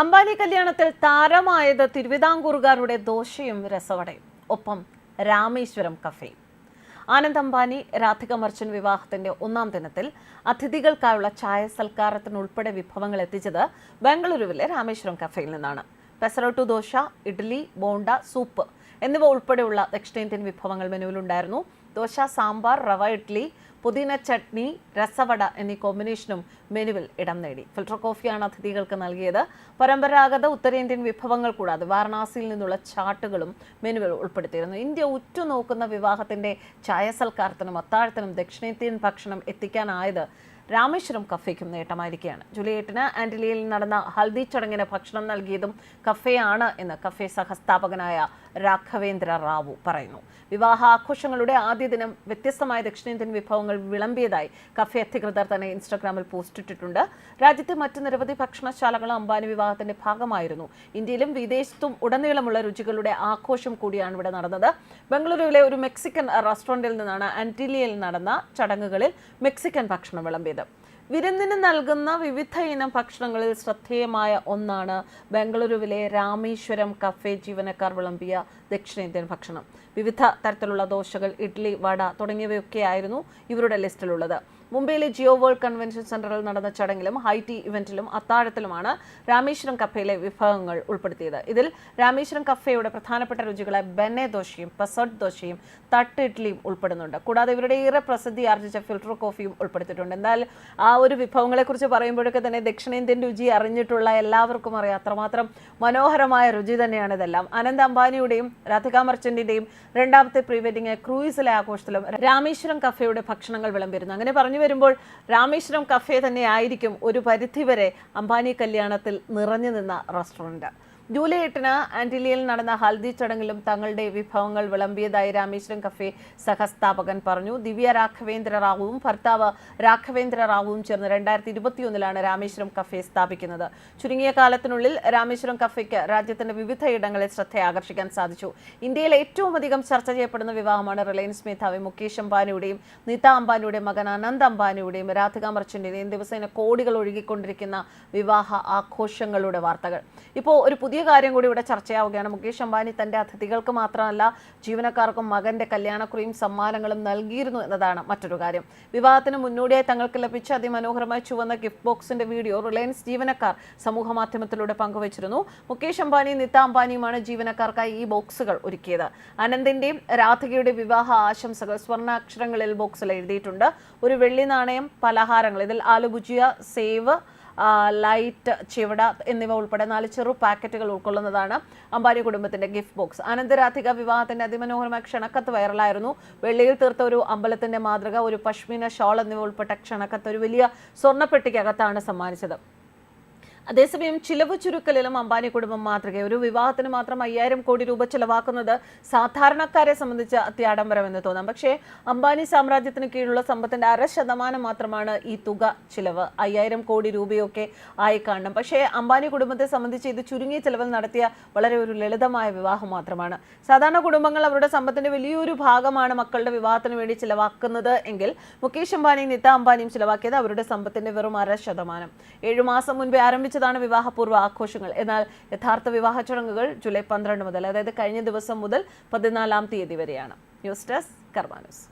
അംബാനി കല്യാണത്തിൽ താരമായത് തിരുവിതാംകൂറുകാരുടെ ദോശയും രസവടയും ഒപ്പം രാമേശ്വരം കഫേയും ആനന്ദ് അംബാനി രാധിക മർച്ചൻ വിവാഹത്തിന്റെ ഒന്നാം ദിനത്തിൽ അതിഥികൾക്കായുള്ള ചായ സൽക്കാരത്തിനുൾപ്പെടെ വിഭവങ്ങൾ എത്തിച്ചത് ബംഗളൂരുവിലെ രാമേശ്വരം കഫേയിൽ നിന്നാണ്. പെസറോട്ടു ദോശ ഇഡ്ഡലി ബോണ്ട സൂപ്പ് എന്നിവ ഉൾപ്പെടെയുള്ള ദക്ഷിണേന്ത്യൻ വിഭവങ്ങൾ മെനുവിലുണ്ടായിരുന്നു. ദോശ സാമ്പാർ റവ ഇഡ്ഡലി പുതിന ചട്നി രസവട എന്നീ കോമ്പിനേഷനും മെനുവിൽ ഇടം നേടി. ഫിൽട്ടർ കോഫിയാണ് അതിഥികൾക്ക് നൽകിയത്. പരമ്പരാഗത ഉത്തരേന്ത്യൻ വിഭവങ്ങൾ കൂടാതെ വാരണാസിയിൽ നിന്നുള്ള ചാട്ടുകളും മെനുവിൽ ഉൾപ്പെടുത്തിയിരുന്നു. ഇന്ത്യ ഉറ്റുനോക്കുന്ന വിവാഹത്തിന്റെ ചായസൽക്കാരത്തിനും അത്താഴത്തിനും ദക്ഷിണേന്ത്യൻ ഭക്ഷണം എത്തിക്കാനായത് രാമേശ്വരം കഫേക്കും നേട്ടമായിരിക്കുകയാണ്. ജൂലൈ എട്ടിന് ആന്റലിയിൽ നടന്ന ഹൽദി ചടങ്ങിന് ഭക്ഷണം നൽകിയതും കഫേയാണ് എന്ന് കഫേ സഹസ്ഥാപകനായ രാഘവേന്ദ്ര റാവു പറയുന്നു. വിവാഹ ആഘോഷങ്ങളുടെ ആദ്യ ദിനം വ്യത്യസ്തമായ ദക്ഷിണേന്ത്യൻ വിഭവങ്ങൾ വിളമ്പിയതായി കഫേ അധികൃതർ തന്നെ ഇൻസ്റ്റാഗ്രാമിൽ പോസ്റ്റ് ഇട്ടിട്ടുണ്ട്. രാജ്യത്തെ മറ്റ് നിരവധി ഭക്ഷണശാലകളും അംബാനി വിവാഹത്തിന്റെ ഭാഗമായിരുന്നു. ഇന്ത്യയിലും വിദേശത്തും ഉടനീളമുള്ള രുചികളുടെ ആഘോഷം കൂടിയാണ് ഇവിടെ നടന്നത്. ബംഗളൂരുവിലെ ഒരു മെക്സിക്കൻ റെസ്റ്റോറന്റിൽ നിന്നാണ് ആന്റിലിയയിൽ നടന്ന ചടങ്ങുകളിൽ മെക്സിക്കൻ ഭക്ഷണം വിളമ്പിയത്. ചെയ്തത് വിരുന്നിന് നൽകുന്ന വിവിധ ഇനം ഭക്ഷണങ്ങളിൽ ശ്രദ്ധേയമായ ഒന്നാണ് ബംഗളൂരുവിലെ രാമേശ്വരം കഫേ ജീവനക്കാർ വിളമ്പിയ ദക്ഷിണേന്ത്യൻ ഭക്ഷണം. വിവിധ തരത്തിലുള്ള ദോശകൾ ഇഡ്ഡലി വട തുടങ്ങിയവയൊക്കെയായിരുന്നു ഇവരുടെ ലിസ്റ്റിലുള്ളത്. മുംബൈയിലെ ജിയോ വേൾഡ് കൺവെൻഷൻ സെന്ററിൽ നടന്ന ചടങ്ങിലും ഹൈറ്റി ഇവന്റിലും അത്താഴത്തിലുമാണ് രാമേശ്വരം കഫേയിലെ വിഭവങ്ങൾ ഉൾപ്പെടുത്തിയത്. ഇതിൽ രാമേശ്വരം കഫേയുടെ പ്രധാനപ്പെട്ട രുചികളെ ബെന്നെ ദോശയും പെസോട്ട് ദോശയും തട്ട് ഇഡ്ഡലിയും ഉൾപ്പെടുന്നുണ്ട്. കൂടാതെ ഇവരുടെ ഏറെ പ്രസിദ്ധി ആർജിച്ച ഫിൽട്ടർ കോഫിയും ഉൾപ്പെടുത്തിയിട്ടുണ്ട്. എന്നാൽ ആ ഒരു വിഭവങ്ങളെ കുറിച്ച് പറയുമ്പോഴൊക്കെ തന്നെ ദക്ഷിണേന്ത്യൻ രുചി അറിഞ്ഞിട്ടുള്ള എല്ലാവർക്കും അറിയാം. അത്രമാത്രം മനോഹരമായ രുചി തന്നെയാണ് ഇതെല്ലാം. അനന്ത് അംബാനിയുടെയും രാധിക മർച്ചന്റിന്റെയും രണ്ടാമത്തെ പ്രീ വെഡിങ് ക്രൂയിസിലെ ആഘോഷത്തിലും രാമേശ്വരം കഫേയുടെ ഭക്ഷണങ്ങൾ വിളമ്പിരുന്നു അങ്ങനെ പറഞ്ഞു വരുമ്പോൾ രാമേശ്വരം കഫേ തന്നെ ആയിരിക്കും ഒരു പരിധിവരെ അംബാനി കല്യാണത്തിൽ നിറഞ്ഞു നിന്ന റെസ്റ്റോറന്റ് ജൂലൈ എട്ടിന് ആന്റിലിയയിൽ നടന്ന ഹൽദി ചടങ്ങിലും തങ്ങളുടെ വിഭവങ്ങൾ വിളമ്പിയതായി രാമേശ്വരം കഫേ സഹസ്ഥാപകൻ പറഞ്ഞു. ദിവ്യ രാഘവേന്ദ്ര റാവുവും ഭർത്താവ് രാഘവേന്ദ്ര റാവുവും ചേർന്ന് രണ്ടായിരത്തി ഇരുപത്തിയൊന്നിലാണ് രാമേശ്വരം കഫേ സ്ഥാപിക്കുന്നത്. ചുരുങ്ങിയ കാലത്തിനുള്ളിൽ രാമേശ്വരം കഫേക്ക് രാജ്യത്തിന്റെ വിവിധ ഇടങ്ങളിൽ ശ്രദ്ധ ആകർഷിക്കാൻ സാധിച്ചു. ഇന്ത്യയിൽ ഏറ്റവും അധികം ചർച്ച ചെയ്യപ്പെടുന്ന വിവാഹമാണ് റിലയൻസ് മേധാവി മുകേഷ് അംബാനിയുടെയും നിത അംബാനിയുടെയും മകൻ അനന്ത് അംബാനിയുടെയും രാധിക മർച്ചന്റിന്റെയും ദിവസേന കോടികൾ ഒഴുകിക്കൊണ്ടിരിക്കുന്ന വിവാഹ ആഘോഷങ്ങളുടെ വാർത്തകൾ. ഇപ്പോൾ ഒരു പുതിയ കാര്യം കൂടി ഇവിടെ ചർച്ചയാവുകയാണ്. മുകേഷ് അംബാനി തന്റെ അതിഥികൾക്ക് മാത്രമല്ല ജീവനക്കാർക്കും മകന്റെ കല്യാണക്കുറിയും സമ്മാനങ്ങളും നൽകിയിരുന്നു എന്നതാണ് മറ്റൊരു കാര്യം. വിവാഹത്തിന് മുന്നോടിയായി തങ്ങൾക്ക് ലഭിച്ച അതിമനോഹരമായി ചുവന്ന ഗിഫ്റ്റ് ബോക്സിന്റെ വീഡിയോ റിലയൻസ് ജീവനക്കാർ സമൂഹ മാധ്യമത്തിലൂടെ പങ്കുവച്ചിരുന്നു. മുകേഷ് അംബാനി നിത അംബാനിയുമാണ് ജീവനക്കാർക്കായി ഈ ബോക്സുകൾ ഒരുക്കിയത്. അനന്തിന്റെയും രാധികയുടെ വിവാഹ ആശംസകൾ സ്വർണാക്ഷരങ്ങളിൽ ബോക്സിൽ എഴുതിയിട്ടുണ്ട്. ഒരു വെള്ളി നാണയം പലഹാരങ്ങൾ ഇതിൽ ആലുഭുജിയ സേവ് ലൈറ്റ് ചിവട എന്നിവ ഉൾപ്പെടെ നാല് ചെറു പാക്കറ്റുകൾ ഉൾക്കൊള്ളുന്നതാണ് അംബാനി കുടുംബത്തിന്റെ ഗിഫ്റ്റ് ബോക്സ്. അനന്തരാധിക വിവാഹത്തിന്റെ അതിമനോഹരമായ ക്ഷണക്കത്ത് വൈറലായിരുന്നു. വെള്ളിയിൽ തീർത്ത ഒരു അമ്പലത്തിന്റെ മാതൃക ഒരു പശ്മീന ഷോൾ എന്നിവ ഉൾപ്പെട്ട ക്ഷണക്കത്ത് ഒരു വലിയ സ്വർണപ്പെട്ടിക്കകത്താണ് സമ്മാനിച്ചത്. അതേസമയം ചിലവ് ചുരുക്കലിലും അംബാനി കുടുംബം മാതൃക ഒരു വിവാഹത്തിന് മാത്രം അയ്യായിരം കോടി രൂപ ചിലവാക്കുന്നത് സാധാരണക്കാരെ സംബന്ധിച്ച് അത്യാഡംബരമെന്ന് തോന്നാം. പക്ഷേ അംബാനി സാമ്രാജ്യത്തിന് കീഴിലുള്ള സമ്പത്തിന്റെ അര ശതമാനം മാത്രമാണ് ഈ തുക ചിലവ്. അയ്യായിരം കോടി രൂപയൊക്കെ ആയി കാണണം. പക്ഷേ അംബാനി കുടുംബത്തെ സംബന്ധിച്ച് ഇത് ചുരുങ്ങിയ ചിലവിൽ നടത്തിയ വളരെ ഒരു ലളിതമായ വിവാഹം മാത്രമാണ്. സാധാരണ കുടുംബങ്ങൾ അവരുടെ സമ്പത്തിന്റെ വലിയൊരു ഭാഗമാണ് മക്കളുടെ വിവാഹത്തിന് വേണ്ടി ചിലവാക്കുന്നത് എങ്കിൽ മുകേഷ് അംബാനിയും നിത അംബാനിയും ചിലവാക്കിയത് അവരുടെ സമ്പത്തിന്റെ വെറും അര ശതമാനം. ഏഴു മാസം മുൻപേ ആരംഭിച്ചതാണ് വിവാഹപൂർവ ആഘോഷങ്ങൾ. എന്നാൽ യഥാർത്ഥ വിവാഹ ചടങ്ങുകൾ ജൂലൈ പന്ത്രണ്ട് മുതൽ അതായത് കഴിഞ്ഞ ദിവസം മുതൽ പതിനാലാം തീയതി വരെയാണ്. News desk കർമാനൂസ്